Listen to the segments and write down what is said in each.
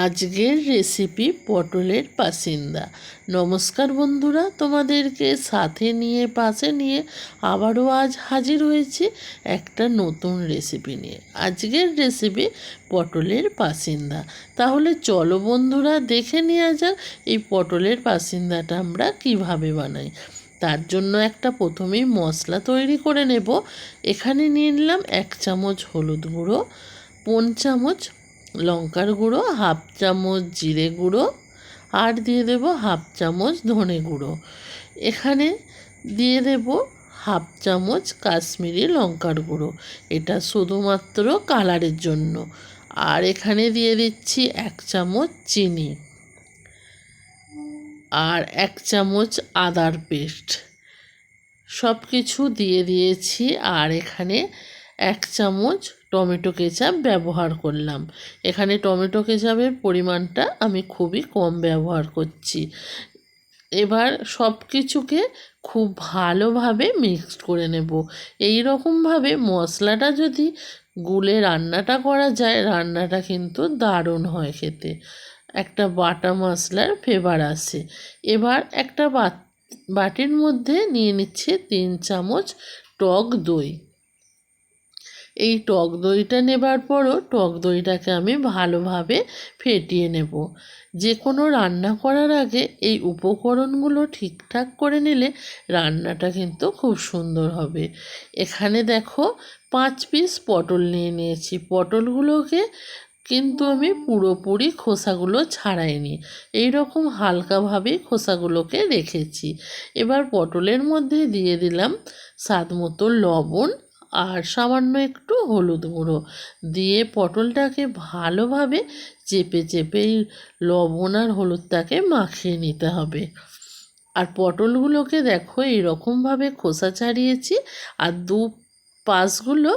আজকের রেসিপি পটলের পাসিন্দা। নমস্কার বন্ধুরা, তোমাদেরকে সাথে নিয়ে, পাশে নিয়ে আবারও আজ হাজির হয়েছি একটা নতুন রেসিপি নিয়ে। আজকের রেসিপি পটলের পাসিন্দা। তাহলে চলো বন্ধুরা, দেখে নেওয়া যাক এই পটলের পাসিন্দাটা আমরা কীভাবে বানাই। তার জন্য একটা প্রথমেই মশলা তৈরি করে নেব। এখানে নিয়ে নিলাম এক চামচ হলুদ গুঁড়ো, পন চামচ লঙ্কার গুঁড়ো, হাফ চামচ জিরে গুঁড়ো আর দিয়ে দেব হাফ চামচ ধনে গুঁড়ো। এখানে দিয়ে দেব হাফ চামচ কাশ্মীরি লঙ্কার গুঁড়ো। এটা শুধুমাত্র কালারের জন্য। আর এখানে দিয়ে দিচ্ছি এক চামচ চিনি আর এক চামচ আদার পেস্ট। সব কিছু দিয়ে দিয়েছি আর এখানে এক চামচ টমেটো কেচাপ ব্যবহার করলাম। এখানে টমেটো কেচাপের পরিমাণটা আমি খুবই কম ব্যবহার করছি। এবার সব কিছুকে খুব ভালোভাবে মিক্সড করে নেব। এই রকমভাবে মশলাটা যদি গুলে রান্নাটা করা যায়, রান্নাটা কিন্তু দারুণ হয় খেতে। একটা বাটা মশলার ফ্লেভার আসে। এবার একটা বাটির মধ্যে নিয়ে নিচ্ছে তিন চামচ টক দই। এই টক দইটা নেবার পরও টক দইটাকে আমি ভালোভাবে ফেটিয়ে নেব। যে কোনো রান্না করার আগে এই উপকরণগুলো ঠিকঠাক করে নিলে রান্নাটা কিন্তু খুব সুন্দর হবে। এখানে দেখো পাঁচ পিস পটল নিয়ে নিয়েছি। পটলগুলোকে কিন্তু আমি পুরোপুরি খোসাগুলো ছাড়াইনি। এই রকম হালকাভাবে খোসাগুলোকে রেখেছি। এবার পটলের মধ্যে দিয়ে দিলাম স্বাদ মতো লবণ আর সামান্য একটু হলুদ গুঁড়ো দিয়ে পটলটাকে ভালোভাবে চেপে চেপে লবণ আর হলুদটাকে মাখিয়ে নিতে হবে। আর পটলগুলোকে দেখো এইরকমভাবে খোসা ছাড়িয়েছি আর দু পাশগুলো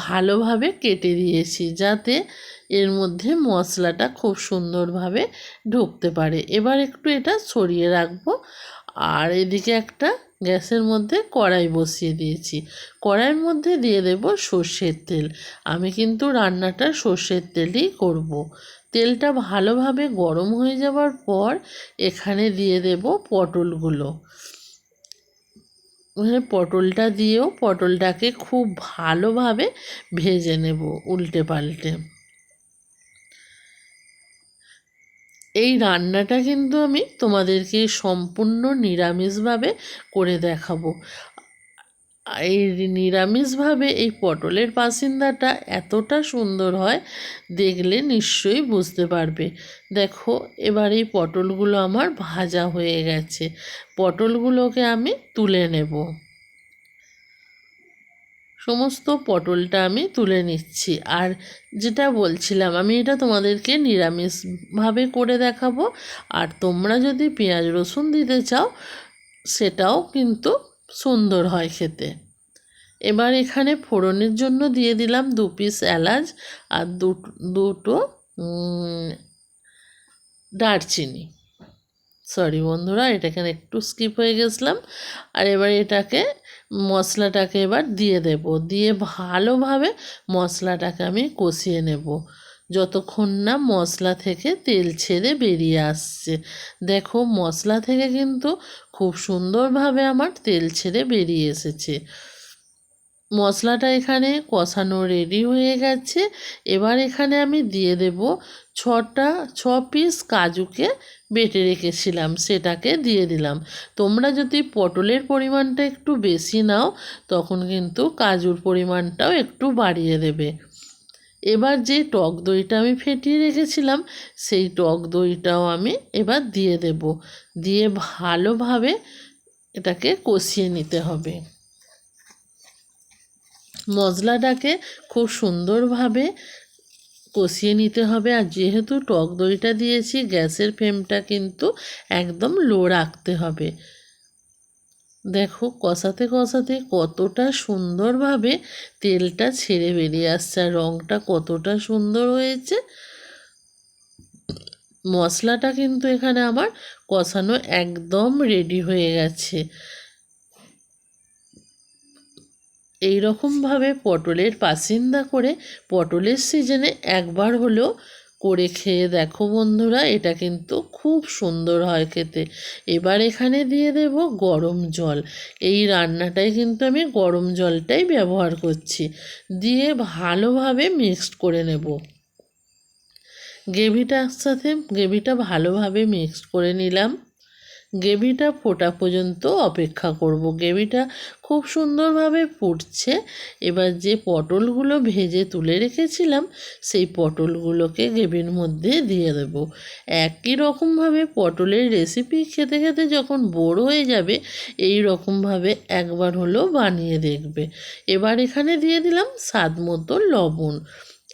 ভালোভাবে কেটে দিয়েছি যাতে এর মধ্যে মশলাটা খুব সুন্দরভাবে ঢুকতে পারে। এবার একটু এটা ছড়িয়ে রাখব আর এদিকে একটা গ্যাসের মধ্যে কড়াই বসিয়ে দিয়েছি। কড়াইয়ের মধ্যে দিয়ে দেব সর্ষের তেল। আমি কিন্তু রান্নাটা সর্ষের তেলেই করব। তেলটা ভালোভাবে গরম হয়ে যাওয়ার পর এখানে দিয়ে দেব পটলগুলো। পটলটা দিয়েও পটলটাকে খুব ভালোভাবে ভেজে নেব উল্টে পাল্টে। এই রান্নাটা কিন্তু আমি তোমাদেরকে সম্পূর্ণ নিরামিষভাবে করে দেখাবো। এই নিরামিষভাবে এই পটলের পাসিন্দাটা এতটা সুন্দর হয়, দেখলে নিশ্চয়ই বুঝতে পারবে। দেখো, এবার এই পটলগুলো আমার ভাজা হয়ে গেছে। পটলগুলোকে আমি তুলে নেব। সমস্ত পটলটা আমি তুলে নিচ্ছি। আর যেটা বলছিলাম, আমি এটা তোমাদেরকে নিরামিষভাবে করে দেখাবো। আর তোমরা যদি পেঁয়াজ রসুন দিতে চাও, সেটাও কিন্তু সুন্দর হয় খেতে। এবার এখানে ফোড়নের জন্য দিয়ে দিলাম দু পিস এলাচ আর দুটো দারচিনি। সরি বন্ধুরা এটা এখানে একটু স্কিপ হয়ে গেছিলাম। আর এবার এটাকে মশলাটাকে এবার দিয়ে দেব। দিয়ে ভালোভাবে মশলাটাকে আমি কষিয়ে নেব। যতক্ষণ না মশলা থেকে তেল ছেড়ে বেরিয়ে আসছে। দেখো, মশলা থেকে কিন্তু খুব সুন্দরভাবে আমার তেল ছেড়ে বেরিয়ে এসেছে। মশলাটা এখানে কষানো রেডি হয়ে গেছে। এবার এখানে আমি দিয়ে দেব ছটা, ছ পিস কাজুকে বেটে রেখেছিলাম, সেটাকে দিয়ে দিলাম। তোমরা যদি পটলের পরিমাণটা একটু বেশি নাও, তখন কিন্তু কাজুর পরিমাণটাও একটু বাড়িয়ে দেবে। এবার যে টক দইটা আমি ফেটিয়ে রেখেছিলাম, সেই টক দইটাও আমি এবার দিয়ে দেব। দিয়ে ভালোভাবে এটাকে কষিয়ে নিতে হবে। মশলাটাকে খুব সুন্দরভাবে কষিয়ে নিতে হবে। আর যেহেতু টক দইটা দিয়েছি, গ্যাসের ফ্লেমটা কিন্তু একদম লো রাখতে হবে। দেখো, কষাতে কষাতে কতটা সুন্দরভাবে তেলটা ছেড়ে বেরিয়ে আসছে আর রঙটা কতটা সুন্দর হয়েছে। মশলাটা কিন্তু এখানে আমার কষানো একদম রেডি হয়ে গেছে। এই রকমভাবে পটলের পাসিন্দা করে পটলের সিজনে একবার হলেও করে খেয়ে দেখো বন্ধুরা, এটা কিন্তু খুব সুন্দর হয় খেতে। এবার এখানে দিয়ে দেব গরম জল। এই রান্নাটায় কিন্তু আমি গরম জলটাই ব্যবহার করছি। দিয়ে ভালোভাবে মিক্সড করে নেব। গ্রেভিটার সাথে গ্রেভিটা ভালোভাবে মিক্সড করে নিলাম। গ্রেভিটা ফোটা পর্যন্ত অপেক্ষা করব। গ্রেভিটা খুব সুন্দরভাবে ফুটছে। এবার যে পটলগুলো ভেজে তুলে রেখেছিলাম, সেই পটলগুলোকে গ্রেভির মধ্যে দিয়ে দেব। একই রকমভাবে পটলের রেসিপি খেতে খেতে যখন বোর হয়ে যাবে, এই রকমভাবে একবার হলো বানিয়ে দেখবে। এবার এখানে দিয়ে দিলাম স্বাদ মতো লবণ।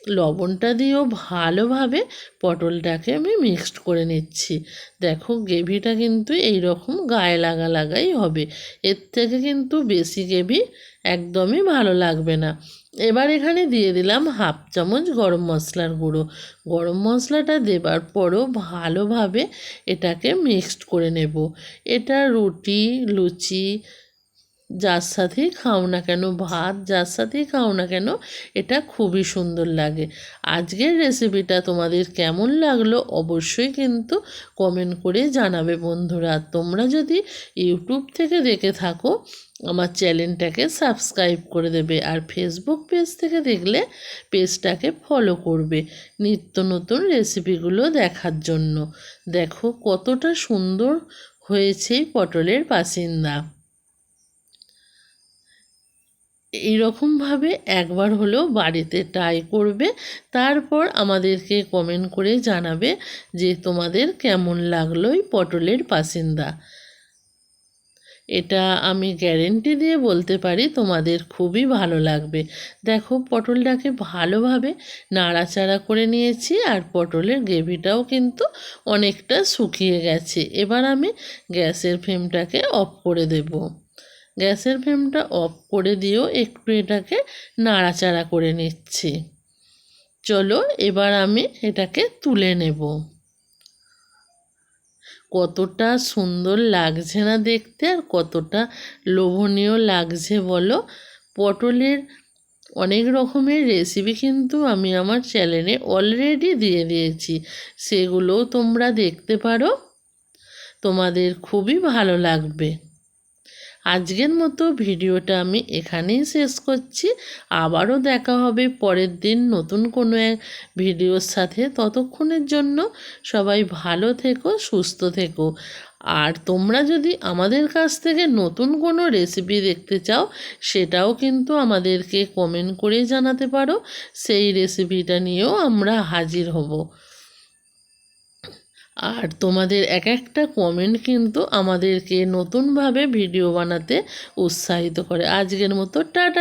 লবণটা দিয়েও ভালোভাবে পটলটাকে আমি মিক্সড করে নিচ্ছি। দেখো গ্রেভিটা কিন্তু এই রকম গায়ে লাগা লাগাই হবে। এর থেকে কিন্তু বেশি গ্রেভি একদমই ভালো লাগবে না। এবার এখানে দিয়ে দিলাম হাফ চামচ গরম মশলার গুঁড়ো। গরম মশলাটা দেবার পরও ভালোভাবে এটাকে মিক্সড করে নেব। এটা রুটি, লুচি যার সাথেই খাও না কেন, ভাত যার সাথেই খাও না কেন, এটা খুবই সুন্দর লাগে। আজকের রেসিপিটা তোমাদের কেমন লাগল অবশ্যই কিন্তু কমেন্ট করে জানাবে বন্ধুরা। তোমরা যদি ইউটিউব থেকে দেখে থাকো, আমার চ্যানেলটাকে সাবস্ক্রাইব করে দেবে আর ফেসবুক পেজ থেকে দেখলে পেজটাকে ফলো করবে নিত্য নতুন রেসিপিগুলো দেখার জন্য। দেখো কতটা সুন্দর হয়েছে পটলের পাসিন্দা এইরকমভাবে একবার হলেও বাড়িতে ট্রাই করবে। তারপর আমাদেরকে কমেন্ট করে জানাবে যে তোমাদের কেমন লাগল এই পটলের বাসিন্দা এটা আমি গ্যারেন্টি দিয়ে বলতে পারি, তোমাদের খুবই ভালো লাগবে। দেখো, পটলটাকে ভালোভাবে নাড়াচাড়া করে নিয়েছি আর পটলের গ্রেভিটাও কিন্তু অনেকটা শুকিয়ে গেছে। এবার আমি গ্যাসের ফ্লেমটাকে অফ করে দেবো। গ্যাসের ফ্লেমটা অফ করে দিয়েও একটু এটাকে নাড়াচাড়া করে নিচ্ছি। চলো, এবার আমি এটাকে তুলে নেব। কতটা সুন্দর লাগছে না দেখতে আর কতটা লোভনীয় লাগছে বলো? পটলের অনেক রকমের রেসিপি কিন্তু আমি আমার চ্যানেলে অলরেডি দিয়ে দিয়েছি। সেগুলোও তোমরা দেখতে পারো। তোমাদের খুবই ভালো লাগবে। আজকের মতো ভিডিওটা আমি এখানেই শেষ করছি। আবারও দেখা হবে পরের দিন নতুন কোনো এক ভিডিওর সাথে। ততক্ষণের জন্য সবাই ভালো থেকো, সুস্থ থেকো। আর তোমরা যদি আমাদের কাছ থেকে নতুন কোনো রেসিপি দেখতে চাও, সেটাও কিন্তু আমাদেরকে কমেন্ট করে জানাতে পারো। সেই রেসিপিটা নিয়েও আমরা হাজির হব। আর তোমাদের এক একটা কমেন্ট কিন্তু আমাদেরকে নতুনভাবে ভিডিও বানাতে উৎসাহিত করে। আজকের মতো, টাটা!